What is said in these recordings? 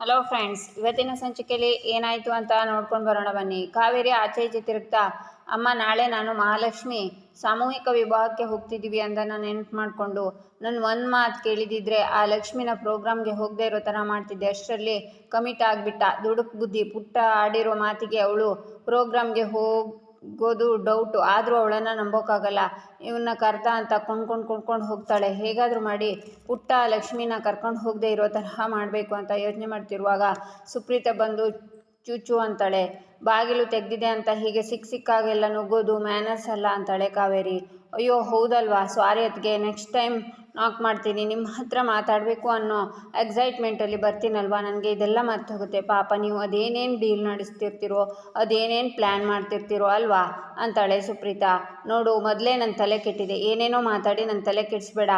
Hello friends ಇವತ್ತಿನ ಸಂಚಿಕೆಯಲ್ಲಿ ಏನಾಯಿತು ಅಂತ ನೋಡ್ಕೊಂಡು ಬರೋಣ ಬನ್ನಿ. ಕಾವೇರಿ ಆಚೆ ಈಚೆ ತಿರುಗ್ತಾ, ಅಮ್ಮ, ನಾಳೆ ನಾನು ಮಹಾಲಕ್ಷ್ಮಿ ಸಾಮೂಹಿಕ ವಿವಾಹಕ್ಕೆ ಹೋಗ್ತಿದ್ದೀವಿ ಅಂತ ನಾನು ನೆನ್ಪು ಮಾಡಿಕೊಂಡು ನನ್ನ ಒಂದು ಮಾತು ಕೇಳಿದಿದ್ರೆ ಆ ಲಕ್ಷ್ಮಿನ ಪ್ರೋಗ್ರಾಮ್ಗೆ ಹೋಗದೆ ಇರೋ ಥರ ಮಾಡ್ತಿದ್ದೆ. ಅಷ್ಟರಲ್ಲಿ ಕಮಿಟ್ ಆಗಿಬಿಟ್ಟ. ದುಡುಕು ಬುದ್ಧಿ ಪುಟ್ಟ ಆಡಿರೋ ಮಾತಿಗೆ ಅವಳು ಪ್ರೋಗ್ರಾಮ್ಗೆ ಹೋಗೋದು ಡೌಟು ಆದರೂ ಅವಳನ್ನು ನಂಬೋಕ್ಕಾಗಲ್ಲ ಇವನ್ನ ಕರ್ದ ಅಂತ ಕೊಂಡ್ಕೊಂಡು ಕೊಂಡ್ಕೊಂಡು ಹೋಗ್ತಾಳೆ. ಹೇಗಾದರೂ ಮಾಡಿ ಪುಟ್ಟ ಲಕ್ಷ್ಮಿನ ಕರ್ಕೊಂಡು ಹೋಗದೆ ಇರೋ ತರಹ ಮಾಡಬೇಕು ಅಂತ ಯೋಚನೆ ಮಾಡ್ತಿರುವಾಗ ಸುಪ್ರೀತ ಬಂದು ಚೂಚು ಅಂತಾಳೆ. ಬಾಗಿಲು ತೆಗ್ದಿದೆ ಅಂತ ಹೀಗೆ ಸಿಕ್ಕ ಸಿಕ್ಕಾಗೆಲ್ಲ ನುಗ್ಗೋದು ಮ್ಯಾನರ್ಸ್ ಅಲ್ಲ ಅಂತಾಳೆ ಕಾವೇರಿ. ಅಯ್ಯೋ, ಹೌದಲ್ವಾ? ಸಾರಿ ಅತ್ಗೆ ನೆಕ್ಸ್ಟ್ ಟೈಮ್ ನಾಕ್ ಮಾಡ್ತೀನಿ. ನಿಮ್ಮ ಹತ್ರ ಮಾತಾಡಬೇಕು ಅನ್ನೋ ಎಕ್ಸೈಟ್ಮೆಂಟಲ್ಲಿ ಬರ್ತೀನಲ್ವಾ? ನನಗೆ ಇದೆಲ್ಲ ಮರ್ತು ಹೋಗುತ್ತೆ ಪಾಪ, ನೀವು ಅದೇನೇನು ಡೀಲ್ ನಡೆಸ್ತಿರ್ತೀರೋ, ಅದೇನೇನು ಪ್ಲ್ಯಾನ್ ಮಾಡ್ತಿರ್ತೀರೋ ಅಲ್ವಾ? ಅಂತಾಳೆ ಸುಪ್ರೀತಾ. ನೋಡು, ಮೊದಲೇ ನನ್ನ ತಲೆ ಕೆಟ್ಟಿದೆ. ಏನೇನೋ ಮಾತಾಡಿ ನನ್ನ ತಲೆ ಕೆಡಿಸ್ಬೇಡ.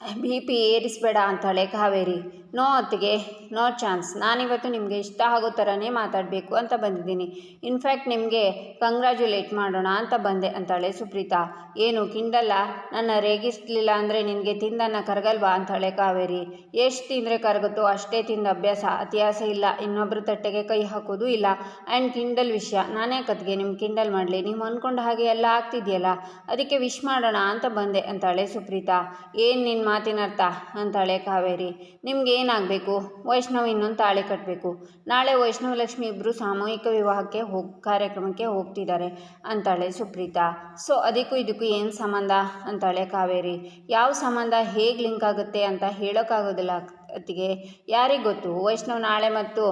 ಬಿ ಪಿ ಏರಿಸ್ಬೇಡ ಅಂತಾಳೆ ಕಾವೇರಿ, ನೋ ಅತ್ತಿಗೆ ನೋ ಚಾನ್ಸ್. ನಾನಿವತ್ತು ನಿಮಗೆ ಇಷ್ಟ ಆಗೋ ಥರನೇ ಮಾತಾಡಬೇಕು ಅಂತ ಬಂದಿದ್ದೀನಿ. ಇನ್ಫ್ಯಾಕ್ಟ್ ನಿಮಗೆ ಕಂಗ್ರ್ಯಾಚುಲೇಟ್ ಮಾಡೋಣ ಅಂತ ಬಂದೆ ಅಂತಾಳೆ ಸುಪ್ರೀತಾ. ಏನು, ಕಿಂಡಲ್ಲ? ನನ್ನ ರೇಗಿಸ್ಲಿಲ್ಲ ಅಂದರೆ ನಿನಗೆ ತಿಂದನ್ನ ಕರಗಲ್ವಾ ಅಂತಾಳೆ ಕಾವೇರಿ. ಎಷ್ಟು ತಿಂದರೆ ಕರಗುತ್ತೋ ಅಷ್ಟೇ ತಿಂದ ಅಭ್ಯಾಸ. ಅತಿಯಾಸ ಇಲ್ಲ. ಇನ್ನೊಬ್ಬರ ತಟ್ಟೆಗೆ ಕೈ ಹಾಕೋದು ಇಲ್ಲ. ಆ್ಯಂಡ್ ಕಿಂಡಲ್ ವಿಷಯ. ನಾನೇ ಕತ್ತಿಗೆ ನಿಮ್ಮ ಕಿಂಡಲ್ ಮಾಡಲಿ? ನೀವು ಅಂದ್ಕೊಂಡ ಹಾಗೆ ಎಲ್ಲ ಆಗ್ತಿದೆಯಲ್ಲ? ಅದಕ್ಕೆ ವಿಶ್ ಮಾಡೋಣ ಅಂತ ಬಂದೆ ಅಂತಾಳೆ ಸುಪ್ರೀತಾ. ಏನು ನಿನ್ನ ಮಾತಿನ ಅರ್ಥ ಅಂತಾಳೆ ಕಾವೇರಿ. ನಿಮ್ಗೆ ಏನಾಗಬೇಕು? ವೈಷ್ಣವ್ ಇನ್ನೊಂದು ತಾಳಿ ಕಟ್ಟಬೇಕು ನಾಳೆ ವೈಷ್ಣವ ಲಕ್ಷ್ಮಿ ಇಬ್ಬರು ಸಾಮೂಹಿಕ ವಿವಾಹಕ್ಕೆ ಹೋಗಿ, ಕಾರ್ಯಕ್ರಮಕ್ಕೆ ಹೋಗ್ತಿದ್ದಾರೆ ಅಂತಾಳೆ ಸುಪ್ರೀತಾ. ಸೊ, ಅದಕ್ಕೂ ಇದಕ್ಕೂ ಏನು ಸಂಬಂಧ? ಅಂತಾಳೆ ಕಾವೇರಿ. ಯಾವ ಸಂಬಂಧ? ಹೇಗೆ ಲಿಂಕ್ ಆಗುತ್ತೆ ಅಂತ ಹೇಳೋಕ್ಕಾಗೋದಿಲ್ಲ ಅತ್ತಿಗೆ. ಯಾರಿಗೆ ಗೊತ್ತು? ವೈಷ್ಣವ್ ನಾಳೆ ಮತ್ತು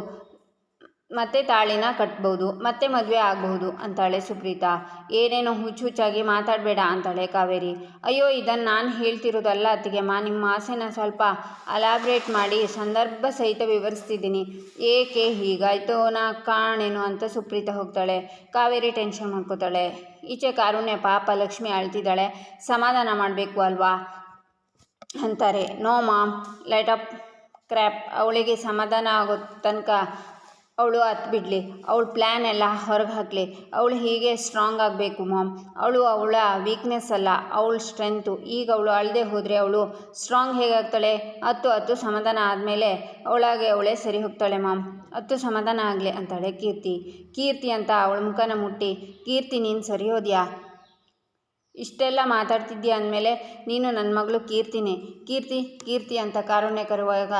ಮತ್ತೆ ತಾಳಿನ ಕಟ್ಬೋದು, ಮತ್ತೆ ಮದುವೆ ಆಗಬಹುದು ಅಂತಾಳೆ ಸುಪ್ರೀತಾ. ಏನೇನೋ ಹುಚ್ಚು ಹುಚ್ಚಾಗಿ ಮಾತಾಡಬೇಡ ಅಂತಾಳೆ ಕಾವೇರಿ. ಅಯ್ಯೋ ಇದನ್ನು ನಾನು ಹೇಳ್ತಿರೋದಲ್ಲ ಅತ್ತಿಗೆಮ್ಮ ನಿಮ್ಮ ಆಸೆನ ಸ್ವಲ್ಪ ಅಲಾಬ್ರೇಟ್ ಮಾಡಿ ಸಂದರ್ಭ ಸಹಿತ ವಿವರಿಸ್ತಿದ್ದೀನಿ. ಏಕೆ ಹೀಗಾಯ್ತು ನಾ ಕಾಣೇನು ಅಂತ ಸುಪ್ರೀತಾ ಹೋಗ್ತಾಳೆ. ಕಾವೇರಿ ಟೆನ್ಷನ್ ಮಾಡ್ಕೋತಾಳೆ. ಈಚೆ ಕಾರುಣ್ಯ ಪಾಪ ಲಕ್ಷ್ಮಿ ಅಳ್ತಿದ್ದಾಳೆ. ಸಮಾಧಾನ ಮಾಡಬೇಕು ಅಲ್ವಾ? ಅಂತಾರೆ. No mom, light up, crap. ಅವಳಿಗೆ ಸಮಾಧಾನ ಆಗೋ ತನಕ ಅವಳು ಹತ್ತು ಬಿಡಲಿ, ಅವಳ ಪ್ಲ್ಯಾನ್ ಎಲ್ಲ ಹೊರಗೆ ಹಾಕಲಿ. ಅವಳು ಹೀಗೆ ಸ್ಟ್ರಾಂಗ್ ಆಗಬೇಕು ಮಾಮ್ ಅವಳು ಅವಳ ವೀಕ್ನೆಸ್ ಅಲ್ಲ, ಅವಳು ಸ್ಟ್ರೆಂತು ಈಗ ಅವಳು ಅಳದೆ ಹೋದರೆ ಅವಳು ಸ್ಟ್ರಾಂಗ್ ಹೇಗಾಗ್ತಾಳೆ? ಹತ್ತು ಹತ್ತು ಸಮಾಧಾನ ಆದಮೇಲೆ ಅವಳಾಗೆ ಅವಳೇ ಸರಿ ಹೋಗ್ತಾಳೆ ಮಾಮ್ ಹತ್ತು ಸಮಾಧಾನ ಆಗಲಿ ಅಂತಾಳೆ ಕೀರ್ತಿ. ಕೀರ್ತಿ ಅಂತ ಅವಳ ಮುಖನ ಮುಟ್ಟಿ. ಕೀರ್ತಿ ನೀನು ಸರಿ ಹೋದ್ಯಾ? ಇಷ್ಟೆಲ್ಲ ಮಾತಾಡ್ತಿದ್ದೀಯ ಅಂದಮೇಲೆ ನೀನು ನನ್ನ ಮಗಳು ಕೀರ್ತಿನೇ. ಕೀರ್ತಿ ಕೀರ್ತಿ ಅಂತ ಕಾರುಣ್ಯ ಕರುವಾಗ,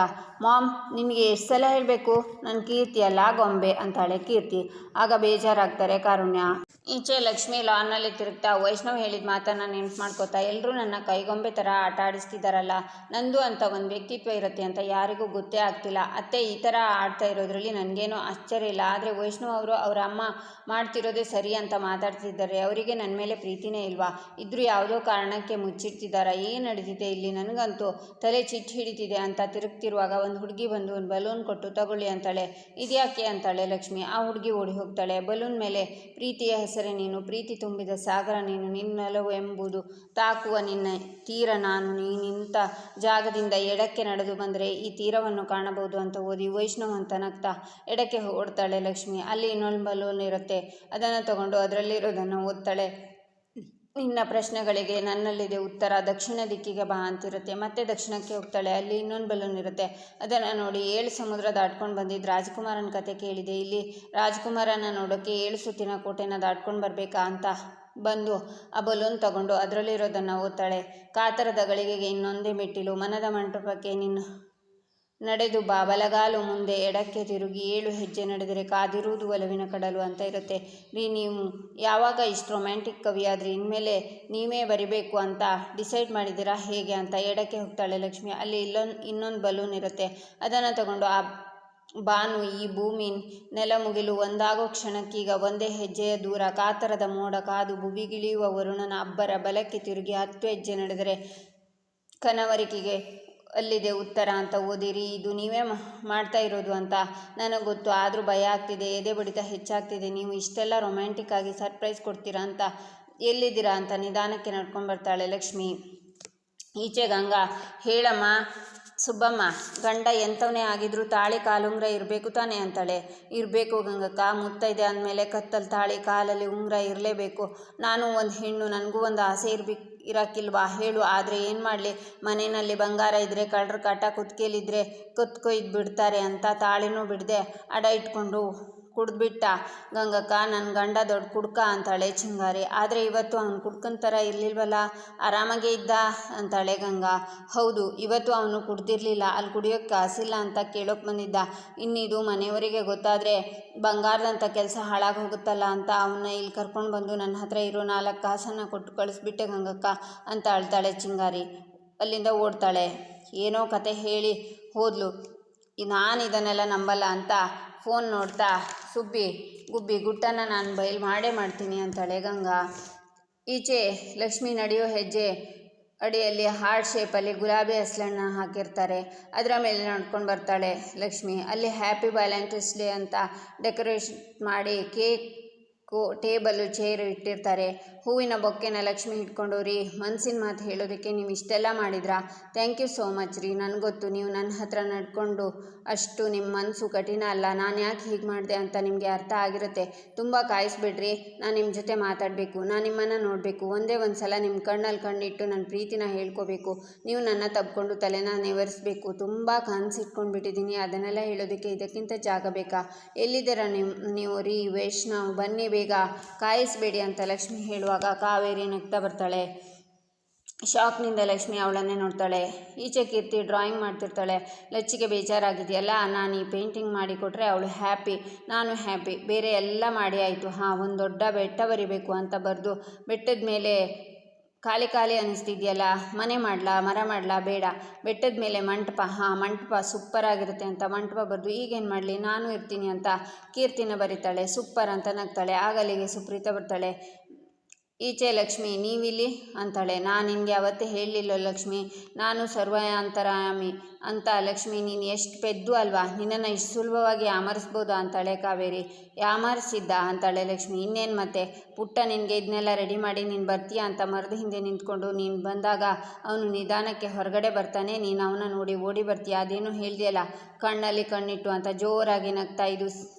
ಮಾಮ್ ನಿಮಗೆ ಎಷ್ಟು ಸಲ ಹೇಳಬೇಕು? ನನ್ನ ಕೀರ್ತಿ ಅಲ್ಲ ಗೊಂಬೆ ಅಂತಾಳೆ ಕೀರ್ತಿ. ಆಗ ಬೇಜಾರಾಗ್ತಾರೆ ಕಾರುಣ್ಯ. ಈಚೆ ಲಕ್ಷ್ಮಿ ಲಾನ್ನಲ್ಲಿ ತಿರುಗ್ತಾ ವೈಷ್ಣವ್ ಹೇಳಿದ ಮಾತನ್ನು ನೆನ್ಪು ಮಾಡ್ಕೋತಾ ಎಲ್ಲರೂ ನನ್ನ ಕೈಗೊಂಬೆ ಥರ ಆಟ ಆಡಿಸ್ತಿದ್ದಾರಲ್ಲ ನಂದು ಅಂತ ಒಂದು ವ್ಯಕ್ತಿತ್ವ ಇರುತ್ತೆ ಅಂತ ಯಾರಿಗೂ ಗೊತ್ತೇ ಆಗ್ತಿಲ್ಲ. ಅತ್ತೆ ಈ ಥರ ಆಡ್ತಾ ಇರೋದ್ರಲ್ಲಿ ನನಗೇನು ಆಶ್ಚರ್ಯ ಇಲ್ಲ. ಆದರೆ ವೈಷ್ಣವ್ ಅವರು ಅವರ ಅಮ್ಮ ಮಾಡ್ತಿರೋದೇ ಸರಿ ಅಂತ ಮಾತಾಡ್ತಿದ್ದಾರೆ. ಅವರಿಗೆ ನನ್ನ ಮೇಲೆ ಪ್ರೀತಿನೇ ಇಲ್ವಾ? ಇದ್ರೂ ಯಾವುದೋ ಕಾರಣಕ್ಕೆ ಮುಚ್ಚಿಡ್ತಿದ್ದಾರಾ ಏನು ನಡೀತಿದೆ ಇಲ್ಲಿ? ನನಗಂತೂ ತಲೆ ಚಿಟ್ಟು ಹಿಡಿತಿದೆ ಅಂತ ತಿರುಗ್ತಿರುವಾಗ ಒಂದು ಹುಡುಗಿ ಬಂದು ಒಂದು ಬಲೂನ್ ಕೊಟ್ಟು ತಗೊಳ್ಳಿ ಅಂತಾಳೆ. ಇದ್ಯಾಕೆ ಅಂತಾಳೆ ಲಕ್ಷ್ಮಿ? ಆ ಹುಡುಗಿ ಓಡಿ ಹೋಗ್ತಾಳೆ. ಬಲೂನ್ ಮೇಲೆ ಪ್ರೀತಿಯ ಹೆಸರೇ ನೀನು, ಪ್ರೀತಿ ತುಂಬಿದ ಸಾಗರ ನೀನು, ನಿನ್ನೆಲವು ಎಂಬುದು ತಾಕುವ ನಿನ್ನ ತೀರ ನಾನು, ನೀ ನಿಂತ ಜಾಗದಿಂದ ಎಡಕ್ಕೆ ನಡೆದು ಬಂದರೆ ಈ ತೀರವನ್ನು ಕಾಣಬಹುದು ಅಂತ ಓದಿ ವೈಷ್ಣವಂತ ನಗ್ತಾ ಎಡಕ್ಕೆ ಓಡ್ತಾಳೆ ಲಕ್ಷ್ಮಿ. ಅಲ್ಲಿ ಇನ್ನೊಂದು ಬಲೂನ್ ಇರುತ್ತೆ, ಅದನ್ನು ತಗೊಂಡು ಅದರಲ್ಲಿರೋದನ್ನು ಓದ್ತಾಳೆ. ನಿನ್ನ ಪ್ರಶ್ನೆಗಳಿಗೆ ನನ್ನಲ್ಲಿದೆ ಉತ್ತರ. ದಕ್ಷಿಣ ದಿಕ್ಕಿಗೆ ಬಾ ಅಂತಿರುತ್ತೆ. ಮತ್ತೆ ದಕ್ಷಿಣಕ್ಕೆ ಹೋಗ್ತಾಳೆ. ಅಲ್ಲಿ ಇನ್ನೊಂದು ಬಲೂನ್ ಇರುತ್ತೆ. ಅದನ್ನು ನೋಡಿ ಏಳು ಸಮುದ್ರ ದಾಟ್ಕೊಂಡು ಬಂದಿದ್ದು ರಾಜ್ಕುಮಾರನ ಕತೆ ಕೇಳಿದೆ. ಇಲ್ಲಿ ರಾಜ್ಕುಮಾರನ ನೋಡೋಕ್ಕೆ ಏಳು ಸುತ್ತಿನ ಕೋಟೆನ ದಾಟ್ಕೊಂಡು ಬರಬೇಕಾ ಅಂತ ಬಂದು ಆ ಬಲೂನ್ ತಗೊಂಡು ಅದರಲ್ಲಿರೋದನ್ನು ಓದ್ತಾಳೆ. ಕಾತರದ ಗಳಿಗೆಗೆ ಇನ್ನೊಂದೇ ಮೆಟ್ಟಿಲು. ಮನದ ಮಂಟಪಕ್ಕೆ ನಿನ್ನ ನಡೆದು ಬಾ ಬಲಗಾಲು ಮುಂದೆ ಎಡಕ್ಕೆ ತಿರುಗಿ ಏಳು ಹೆಜ್ಜೆ ನಡೆದರೆ ಕಾದಿರುವುದು ಒಲವಿನ ಕಡಲು ಅಂತ ಇರುತ್ತೆ. ರೀ, ನೀವು ಯಾವಾಗ ಇಷ್ಟು ರೊಮ್ಯಾಂಟಿಕ್ ಕವಿ ಆದರೆ? ಇನ್ಮೇಲೆ ನೀವೇ ಬರಿಬೇಕು ಅಂತ ಡಿಸೈಡ್ ಮಾಡಿದ್ದೀರಾ? ಹೇಗೆ ಅಂತ ಎಡಕ್ಕೆ ಹೋಗ್ತಾಳೆ ಲಕ್ಷ್ಮಿ. ಅಲ್ಲಿ ಇಲ್ಲೊಂದು ಇನ್ನೊಂದು ಬಲೂನ್ ಇರುತ್ತೆ. ಅದನ್ನು ತಗೊಂಡು ಆ ಬಾನು ಈ ಭೂಮಿ ನೆಲ ಮುಗಿಲು ಒಂದಾಗೋ ಕ್ಷಣಕ್ಕೀಗ ಒಂದೇ ಹೆಜ್ಜೆಯ ದೂರ ಕಾತರದ ಮೋಡ ಕಾದು ಬುಬಿಗಿಳಿಯುವ ವರುಣನ ಅಬ್ಬರ ಬಲಕ್ಕೆ ತಿರುಗಿ ಹತ್ತು ಹೆಜ್ಜೆ ನಡೆದರೆ ಕನವರಿಕೆಗೆ ಅಲ್ಲಿದೆ ಉತ್ತರ ಅಂತ ಓದಿರಿ, ಇದು ನೀವೇ ಮಾಡ್ತಾ ಇರೋದು ಅಂತ. ನನಗೆ ಗೊತ್ತು, ಆದರೂ ಭಯ ಆಗ್ತಿದೆ, ಎದೆ ಬಡಿತ ಹೆಚ್ಚಾಗ್ತಿದೆ, ನೀವು ಇಷ್ಟೆಲ್ಲ ರೊಮ್ಯಾಂಟಿಕ್ ಆಗಿ ಸರ್ಪ್ರೈಸ್ ಕೊಡ್ತೀರಾ ಅಂತ. ಎಲ್ಲಿದ್ದೀರಾ ಅಂತ ನಿಧಾನಕ್ಕೆ ನಡ್ಕೊಂಡು ಬರ್ತಾಳೆ ಲಕ್ಷ್ಮಿ. ಈಚೆ ಗಂಗಾ, ಹೇಳಮ್ಮ, ಸುಬ್ಬಮ್ಮ, ಗಂಡ ಎಂಥವನೇ ಆಗಿದ್ರು ತಾಳಿ ಕಾಲುಂಗ್ರ ಇರಬೇಕು ತಾನೇ ಅಂತಾಳೆ. ಇರಬೇಕು ಗಂಗಕ್ಕ, ಮುತ್ತೈದೆ ಅಂದಮೇಲೆ ಕತ್ತಲ್ಲಿ ತಾಳಿ ಕಾಲಲ್ಲಿ ಉಂಗುರ ಇರಲೇಬೇಕು. ನಾನು ಒಂದು ಹೆಣ್ಣು, ನನಗೂ ಒಂದು ಆಸೆ ಇರ್ಬೇಕು. ಇರೋಕ್ಕಿಲ್ವಾ ಹೇಳು. ಆದರೆ ಏನು ಮಾಡಲಿ? ಮನೆಯಲ್ಲಿ ಬಂಗಾರ ಇದ್ದರೆ ಕಳ್ಳರ ಕಾಟ ಕುತ್ಕೇಲಿದ್ರೆ ಕತ್ಕೊಯ್ದು ಬಿಡ್ತಾರೆ ಅಂತ ತಾಳಿನೂ ಬಿಡದೆ ಅಡ ಇಟ್ಕೊಂಡು. ಕುಡ್ದ್ಬಿಟ್ಟ. ಗಂಗಕ್ಕ ನನ್ನ ಗಂಡ ದೊಡ್ಡ ಕುಡ್ಕ ಅಂತಾಳೆ ಚಿಂಗಾರಿ. ಆದರೆ ಇವತ್ತು ಅವನು ಕುಡ್ಕನ ಥರ ಇರಲಿಲ್ವಲ್ಲ? ಆರಾಮಾಗೇ ಇದ್ದ? ಅಂತಾಳೆ ಗಂಗಾ. ಹೌದು, ಇವತ್ತು ಅವನು ಕುಡ್ದಿರಲಿಲ್ಲ. ಅಲ್ಲಿ ಕುಡಿಯೋಕ್ಕೆ ಕಾಸಿಲ್ಲ ಅಂತ ಕೇಳೋಕೆ ಬಂದಿದ್ದ. ಇನ್ನಿದು ಮನೆಯವರಿಗೆ ಗೊತ್ತಾದರೆ ಬಂಗಾರದಂಥ ಕೆಲಸ ಹಾಳಾಗಿ ಹೋಗುತ್ತಲ್ಲ ಅಂತ ಅವನ್ನ ಇಲ್ಲಿ ಕರ್ಕೊಂಡು ಬಂದು ನನ್ನ ಹತ್ರ ಇರೋ ನಾಲ್ಕು ಕಾಸನ್ನು ಕೊಟ್ಟು ಕಳಿಸ್ಬಿಟ್ಟೆ ಗಂಗಕ್ಕ ಅಂತ ಅಳ್ತಾಳೆ ಚಿಂಗಾರಿ. ಅಲ್ಲಿಂದ ಓಡ್ತಾಳೆ. ಏನೋ ಕತೆ ಹೇಳಿ ಹೋದ್ಲು. ನಾನು ಇದನ್ನೆಲ್ಲ ನಂಬಲ್ಲ ಅಂತ ಫೋನ್ ನೋಡ್ತಾ ಸುಬ್ಬಿ, ಗುಬ್ಬಿ, ಗುಟ್ಟನ್ನು ನಾನು ಬಯಲು ಮಾಡೇ ಮಾಡ್ತೀನಿ ಅಂತಾಳೆ ಗಂಗಾ ಈಚೆ ಲಕ್ಷ್ಮಿ ನಡೆಯೋ ಹೆಜ್ಜೆ ಅಡಿಯಲ್ಲಿ ಹಾರ್ಟ್ ಶೇಪಲ್ಲಿ ಗುಲಾಬಿ ಹಸಲನ್ನು ಹಾಕಿರ್ತಾರೆ. ಅದರ ಮೇಲೆ ನಡ್ಕೊಂಡು ಬರ್ತಾಳೆ ಲಕ್ಷ್ಮಿ. ಅಲ್ಲಿ ಹ್ಯಾಪಿ ವ್ಯಾಲೆಂಟೈನ್ಸ್ ಡೇ ಅಂತ ಡೆಕೋರೇಷನ್ ಮಾಡಿ ಕೇಕು ಟೇಬಲ್ಲು, ಚೇರು ಇಟ್ಟಿರ್ತಾರೆ. ಹೂವಿನ ಬೊಕ್ಕೆನ ಲಕ್ಷ್ಮಿ ಇಟ್ಕೊಂಡು ರೀ, ಮನ್ಸಿನ ಮಾತು ಹೇಳೋದಕ್ಕೆ ನೀವು ಇಷ್ಟೆಲ್ಲ ಮಾಡಿದ್ರಾ? ಥ್ಯಾಂಕ್ ಯು ಸೋ ಮಚ್ ರೀ ನನಗೆ ಗೊತ್ತು ನೀವು ನನ್ನ ಹತ್ರ ನಡ್ಕೊಂಡು ಅಷ್ಟು ನಿಮ್ಮ ಮನಸ್ಸು ಕಠಿಣ ಅಲ್ಲ, ನಾನು ಯಾಕೆ ಹೀಗೆ ಮಾಡಿದೆ ಅಂತ ನಿಮಗೆ ಅರ್ಥ ಆಗಿರುತ್ತೆ. ತುಂಬ ಕಾಯಿಸ್ಬಿಡ್ರಿ, ನಾನು ನಿಮ್ಮ ಜೊತೆ ಮಾತಾಡಬೇಕು, ನಾನು ನಿಮ್ಮನ್ನು ನೋಡಬೇಕು, ಒಂದೇ ಒಂದು ಸಲ ನಿಮ್ಮ ಕಣ್ಣಲ್ಲಿ ಕಣ್ಣಿಟ್ಟು ನನ್ನ ಪ್ರೀತಿನ ಹೇಳ್ಕೋಬೇಕು. ನೀವು ನನ್ನ ತಬ್ಕೊಂಡು ತಲೆನ ನೆವರಿಸ್ಬೇಕು, ತುಂಬ ಕನಸಿಟ್ಕೊಂಡು ಬಿಟ್ಟಿದ್ದೀನಿ ಅದನ್ನೆಲ್ಲ ಹೇಳೋದಕ್ಕೆ ಇದಕ್ಕಿಂತ ಜಾಗ ಬೇಕಾ? ಎಲ್ಲಿದ್ದೀರ ನೀವು ನೀವು ರೀ, ವೈಷ್ಣವ್, ಬನ್ನಿ ಬೇಗ ಕಾಯಿಸ್ಬೇಡಿ ಅಂತ ಲಕ್ಷ್ಮಿ ಹೇಳುವಾಗ ಕಾವೇರಿ ನಗ್ತಾ ಬರ್ತಾಳೆ. ಶಾಕ್ನಿಂದ ಲಕ್ಷ್ಮಿ ಅವಳನ್ನೇ ನೋಡ್ತಾಳೆ. ಈಚೆ ಕೀರ್ತಿ ಡ್ರಾಯಿಂಗ್ ಮಾಡ್ತಿರ್ತಾಳೆ. ಲಚ್ಚಿಗೆ ಬೇಜಾರಾಗಿದೆಯಲ್ಲ, ನಾನು ಈ ಪೇಂಟಿಂಗ್ ಮಾಡಿ ಕೊಟ್ಟರೆ ಅವಳು ಹ್ಯಾಪಿ ನಾನು ಹ್ಯಾಪಿ ಬೇರೆ ಎಲ್ಲ ಮಾಡಿ ಆಯಿತು. ಹಾಂ, ಒಂದು ದೊಡ್ಡ ಬೆಟ್ಟ ಬರಿಬೇಕು ಅಂತ ಬರೆದು ಬೆಟ್ಟದ ಮೇಲೆ ಖಾಲಿ ಖಾಲಿ ಅನ್ನಿಸ್ತಿದೆಯಲ್ಲ ಮನೆ ಮಾಡಲಾ, ಮರ ಮಾಡಲಾ, ಬೇಡ. ಬೆಟ್ಟದ ಮೇಲೆ ಮಂಟಪ, ಹಾಂ, ಮಂಟಪ ಆಗಿರುತ್ತೆ ಅಂತ ಮಂಟಪ ಬರೆದು ಈಗೇನು ಮಾಡಲಿ, ನಾನು ಇರ್ತೀನಿ ಅಂತ ಕೀರ್ತಿನ ಬರೀತಾಳೆ ಸೂಪರ್ ಅಂತ ನಗ್ತಾಳೆ, ಆಗಲಿಗೆ ಸುಪ್ರೀತ ಬರ್ತಾಳೆ. ಈಚೆ ಲಕ್ಷ್ಮಿ, ನೀವಿಲ್ಲಿ? ಅಂತಾಳೆ. ನಾನು ನಿನಗೆ ಅವತ್ತೇ ಹೇಳಲಿಲ್ಲ ಲಕ್ಷ್ಮಿ. ನಾನು ಸರ್ವಾಂತರಾಮಿ ಅಂತ. ಲಕ್ಷ್ಮಿ, ನೀನು ಎಷ್ಟು ಪೆದ್ದು ಅಲ್ವಾ? ನಿನ್ನನ್ನು ಇಷ್ಟು ಸುಲಭವಾಗಿ ಆಮರಿಸ್ಬೋದು ಅಂತಾಳೆ ಕಾವೇರಿ. ಯಾಮರಿಸಿದ್ದ? ಅಂತಾಳೆ ಲಕ್ಷ್ಮಿ. ಇನ್ನೇನು ಮತ್ತೆ? ಪುಟ್ಟ ನಿನಗೆ ಇದನ್ನೆಲ್ಲ ರೆಡಿ ಮಾಡಿ ನೀನು ಬರ್ತೀಯ ಅಂತ ಮರದ ಹಿಂದೆ ನಿಂತ್ಕೊಂಡು ನೀನು ಬಂದಾಗ ಅವನು ನಿಧಾನಕ್ಕೆ ಹೊರಗಡೆ ಬರ್ತಾನೆ. ನೀನು ಅವನ ನೋಡಿ ಓಡಿ ಬರ್ತೀಯ? ಅದೇನು ಹೇಳಿದೆಯಲ್ಲ. ಕಣ್ಣಲ್ಲಿ ಕಣ್ಣಿಟ್ಟು ಅಂತ ಜೋರಾಗಿ ನಗ್ತಾ ಇದು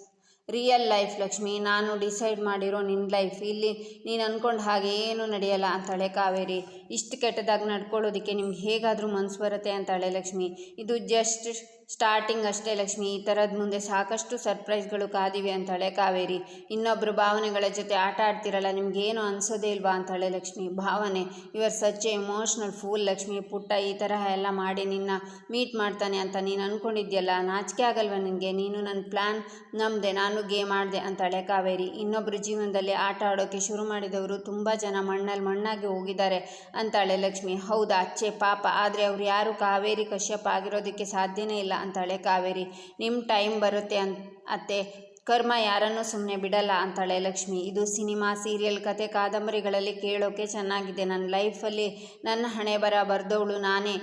ರಿಯಲ್ ಲೈಫ್ ಲಕ್ಷ್ಮಿ ನಾನು ಡಿಸೈಡ್ ಮಾಡಿರೋ ನಿನ್ನ ಲೈಫ್ ಇಲ್ಲಿ ನೀನು ಅಂದ್ಕೊಂಡು ಹಾಗೆ ಏನು ನಡೆಯಲ್ಲ ಅಂತಾಳೆ ಕಾವೇರಿ. ಇಷ್ಟು ಕೆಟ್ಟದಾಗಿ ನಡ್ಕೊಳ್ಳೋದಕ್ಕೆ ನಿಮ್ಗೆ ಹೇಗಾದರೂ ಮನಸ್ಸು ಬರುತ್ತೆ ಅಂತಾಳೆ ಲಕ್ಷ್ಮಿ. ಇದು ಜಸ್ಟ್ ಸ್ಟಾರ್ಟಿಂಗ್ ಅಷ್ಟೇ ಲಕ್ಷ್ಮಿ. ಈ ಥರದ ಮುಂದೆ ಸಾಕಷ್ಟು ಸರ್ಪ್ರೈಸ್ಗಳು ಕಾದಿವೆ ಅಂತಾಳೆ ಕಾವೇರಿ. ಇನ್ನೊಬ್ಬರು ಭಾವನೆಗಳ ಜೊತೆ ಆಟ ಆಡ್ತಿರಲ್ಲ, ನಿಮಗೇನು ಅನಿಸೋದೇ ಇಲ್ವಾ ಅಂತಾಳೆ ಲಕ್ಷ್ಮಿ. ಭಾವನೆ ಇವರ್ ಸಚ್ಚೆ ಎಮೋಷ್ನಲ್ ಫೂಲ್ ಲಕ್ಷ್ಮಿ. ಪುಟ್ಟ ಈ ತರಹ ಎಲ್ಲ ಮಾಡಿ ನಿನ್ನ ಮೀಟ್ ಮಾಡ್ತಾನೆ ಅಂತ ನೀನು ಅಂದ್ಕೊಂಡಿದ್ಯಲ್ಲ ನಾಚಿಕೆ ಆಗಲ್ವ ನಿನಗೆ? ನೀನು ನನ್ನ ಪ್ಲ್ಯಾನ್ ನಂಬಿದೆ ನಾನು ಗೇಮ್ ಆಡಿದೆ ಅಂತಾಳೆ ಕಾವೇರಿ. ಇನ್ನೊಬ್ಬರು ಜೀವನದಲ್ಲಿ ಆಟ ಆಡೋಕ್ಕೆ ಶುರು ಮಾಡಿದವರು ತುಂಬ ಜನ ಮಣ್ಣಲ್ಲಿ ಮಣ್ಣಾಗಿ ಹೋಗಿದ್ದಾರೆ ಅಂತಾಳೆ ಲಕ್ಷ್ಮಿ. ಹೌದಾ? ಅಚ್ಚೆ ಪಾಪ. ಆದರೆ ಅವರು ಯಾರು? ಕಾವೇರಿ, ಕಶ್ಯಪ್ ಆಗಿರೋದಕ್ಕೆ ಸಾಧ್ಯನೇ ಇಲ್ಲ. ಅಂತಾಳೆ ಕಾವೇರಿ ನಿಮ್ಮ ಟೈಮ್ ಬರುತ್ತೆ ಅನ್, ಅತ್ತೆ. ಕರ್ಮ ಯಾರನ್ನೂ ಸುಮ್ಮನೆ ಬಿಡಲ್ಲ ಅಂತಾಳೆ ಲಕ್ಷ್ಮಿ. ಇದು ಸಿನಿಮಾ, ಸೀರಿಯಲ್, ಕತೆ, ಕಾದಂಬರಿಗಳಲ್ಲಿ ಕೇಳೋಕೆ ಚೆನ್ನಾಗಿದೆ. ನನ್ನ ಲೈಫಲ್ಲಿ ನನ್ನ ಹಣೆ ಬರ ಬರೆದವಳು ನಾನೇ.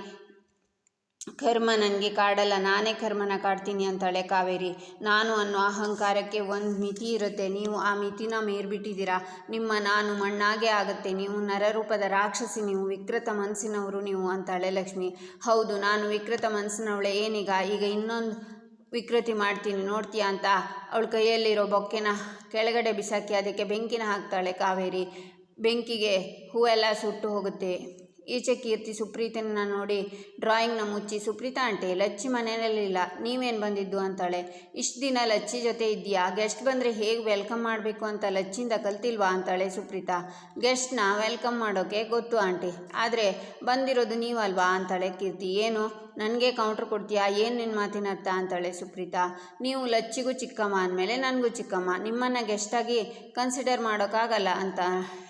ಕರ್ಮ ನನಗೆ ಕಾಡಲ್ಲ, ನಾನೇ ಕರ್ಮನ ಕಾಡ್ತೀನಿ ಅಂತಾಳೆ ಕಾವೇರಿ. ನಾನು ಅನ್ನೋ ಅಹಂಕಾರಕ್ಕೆ ಒಂದು ಮಿತಿ ಇರುತ್ತೆ. ನೀವು ಆ ಮಿತಿನ ಮೇರ್ಬಿಟ್ಟಿದ್ದೀರಾ? ನಿಮ್ಮ ನಾನು ಮಣ್ಣಾಗೆ ಆಗುತ್ತೆ. ನೀವು ನರರೂಪದ ರಾಕ್ಷಸಿ, ನೀವು ವಿಕೃತ ಮನಸ್ಸಿನವರು ನೀವು ಅಂತಾಳೆ ಲಕ್ಷ್ಮಿ. ಹೌದು, ನಾನು ವಿಕೃತ ಮನಸ್ಸಿನವಳೆ. ಏನೀಗ? ಈಗ ಇನ್ನೊಂದು ವಿಕೃತಿ ಮಾಡ್ತೀನಿ. ನೋಡ್ತೀಯಾ ಅಂತ ಅವಳ ಕೈಯಲ್ಲಿರೋ ಬೊಕ್ಕೆನ ಕೆಳಗಡೆ ಬಿಸಾಕಿ, ಅದಕ್ಕೆ ಬೆಂಕಿನ ಹಾಕ್ತಾಳೆ ಕಾವೇರಿ. ಬೆಂಕಿಗೆ ಹೂವೆಲ್ಲ ಸುಟ್ಟು ಹೋಗುತ್ತೆ. ಈಚೆ ಕೀರ್ತಿ ಸುಪ್ರೀತನ ನೋಡಿ, ಡ್ರಾಯಿಂಗ್ನ ಮುಚ್ಚಿ ಸುಪ್ರೀತಾ ಆಂಟಿ, ಲಚ್ಚಿ ಮನೆಯಲ್ಲಿಲ್ಲ ನೀವೇನು ಬಂದಿದ್ದು? ಅಂತಾಳೆ. ಇಷ್ಟು ದಿನ ಲಚ್ಚಿ ಜೊತೆ ಇದೆಯಾ ಗೆಸ್ಟ್ ಬಂದರೆ ಹೇಗೆ ವೆಲ್ಕಮ್ ಮಾಡಬೇಕು ಅಂತ ಲಚ್ಚಿಂದ ಕಲ್ತಿಲ್ವಾ? ಅಂತಾಳೆ ಸುಪ್ರೀತಾ. ಗೆಸ್ಟ್ನ ವೆಲ್ಕಮ್ ಮಾಡೋಕ್ಕೆ ಗೊತ್ತು ಆಂಟಿ, ಆದರೆ ಬಂದಿರೋದು ನೀವಲ್ವಾ? ಅಂತಾಳೆ ಕೀರ್ತಿ. ಏನು? ನನಗೆ ಕೌಂಟ್ರ್ ಕೊಡ್ತೀಯಾ? ಏನು ನಿನ್ನ ಮಾತಿನ ಅರ್ಥ ಅಂತಾಳೆ ಸುಪ್ರೀತಾ. ನೀವು ಲಚ್ಚಿಗೂ ಚಿಕ್ಕಮ್ಮ ಅಂದಮೇಲೆ ನನಗೂ ಚಿಕ್ಕಮ್ಮ. ನಿಮ್ಮನ್ನು ಗೆಸ್ಟಾಗಿ ಕನ್ಸಿಡರ್ ಮಾಡೋಕ್ಕಾಗಲ್ಲ ಅಂತ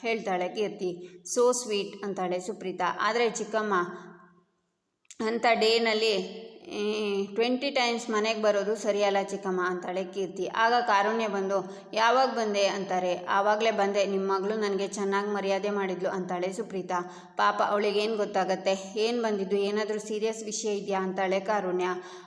ಹೇಳ್ತಾಳೆ ಕೀರ್ತಿ. ಸೋ ಸ್ವೀಟ್ ಅಂತಾಳೆ ಸುಪ್ರೀತಾ. ಆದರೆ ಚಿಕ್ಕಮ್ಮ, ಅಂಥ ಡೇನಲ್ಲಿ ಟ್ವೆಂಟಿ ಟೈಮ್ಸ್ ಮನೆಗೆ ಬರೋದು ಸರಿಯಲ್ಲ ಚಿಕ್ಕಮ್ಮ ಅಂತಾಳೆ ಕೀರ್ತಿ. ಆಗ ಕಾರುಣ್ಯ ಬಂದು, ಯಾವಾಗ ಬಂದೆ? ಅಂತಾರೆ. ಆವಾಗಲೇ ಬಂದೆ. ನಿಮ್ಮ ಮಗಳು ನನಗೆ ಚೆನ್ನಾಗಿ ಮರ್ಯಾದೆ ಮಾಡಿದ್ಲು, ಅಂತಾಳೆ ಸುಪ್ರೀತಾ. ಪಾಪ ಅವಳಿಗೇನು ಗೊತ್ತಾಗತ್ತೆ? ಏನು ಬಂದಿದ್ದು? ಏನಾದರೂ ಸೀರಿಯಸ್ ವಿಷಯ ಇದೆಯಾ? ಅಂತಾಳೆ ಕಾರುಣ್ಯ.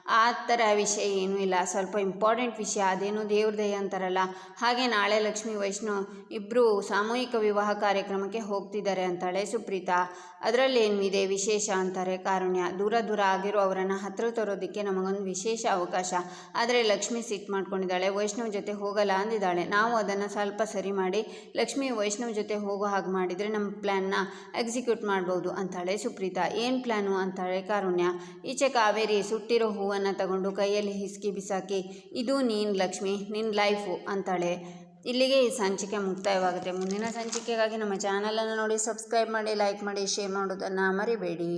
ಆ ಥರ ವಿಷಯ ಏನೂ ಇಲ್ಲ. ಸ್ವಲ್ಪ ಇಂಪಾರ್ಟೆಂಟ್ ವಿಷಯ. ಅದೇನು ದೇವ್ರ ದಯ ಅಂತಾರಲ್ಲ. ಹಾಗೆ ನಾಳೆ ಲಕ್ಷ್ಮೀ ವೈಷ್ಣವ್ ಇಬ್ಬರು ಸಾಮೂಹಿಕ ವಿವಾಹ ಕಾರ್ಯಕ್ರಮಕ್ಕೆ ಹೋಗ್ತಿದ್ದಾರೆ, ಅಂತಾಳೆ ಸುಪ್ರೀತಾ. ಅದರಲ್ಲಿ ಏನಿದೆ ವಿಶೇಷ? ಅಂತಾರೆ ಕಾರುಣ್ಯ. ದೂರ ದೂರ ಆಗಿರೋ ಅವರನ್ನು ಹತ್ರ ತರೋದಕ್ಕೆ ನಮಗೊಂದು ವಿಶೇಷ ಅವಕಾಶ. ಆದರೆ ಲಕ್ಷ್ಮಿ ಸಿಟ್ಟು ಮಾಡ್ಕೊಂಡಿದ್ದಾಳೆ, ವೈಷ್ಣವ್ ಜೊತೆ ಹೋಗಲ್ಲ ಅಂದಿದ್ದಾಳೆ. ನಾವು ಅದನ್ನು ಸ್ವಲ್ಪ ಸರಿ ಮಾಡಿ ಲಕ್ಷ್ಮಿ, ವೈಷ್ಣವ್ ಜೊತೆ ಹೋಗೋ ಹಾಗೆ ಮಾಡಿದರೆ ನಮ್ಮ ಪ್ಲ್ಯಾನ್ನ ಎಕ್ಸಿಕ್ಯೂಟ್ ಮಾಡ್ಬೋದು ಅಂತಾಳೆ ಸುಪ್ರೀತಾ. ಏನು ಪ್ಲ್ಯಾನು ಅಂತಾಳೆ ಕಾರುಣ್ಯ. ಈಚೆ ಕಾವೇರಿ ಸುಟ್ಟಿರೋ ಹೂವನ್ನು ತಗೊಂಡು ಕೈಯಲ್ಲಿ ಹಿಸ್ಕಿ ಬಿಸಾಕಿ, ಇದು ನೀನು ಲಕ್ಷ್ಮಿ ನಿನ್ನ ಲೈಫು ಅಂತಾಳೆ. ಇಲ್ಲಿಗೆ ಈ ಸಂಚಿಕೆ ಮುಕ್ತಾಯವಾಗುತ್ತೆ. ಮುಂದಿನ ಸಂಚಿಕೆಗಾಗಿ ನಮ್ಮ ಚಾನಲನ್ನು ನೋಡಿ ಸಬ್ಸ್ಕ್ರೈಬ್ ಮಾಡಿ ಲೈಕ್ ಮಾಡಿ ಶೇರ್ ಮಾಡೋದನ್ನು ಮರಿಬೇಡಿ.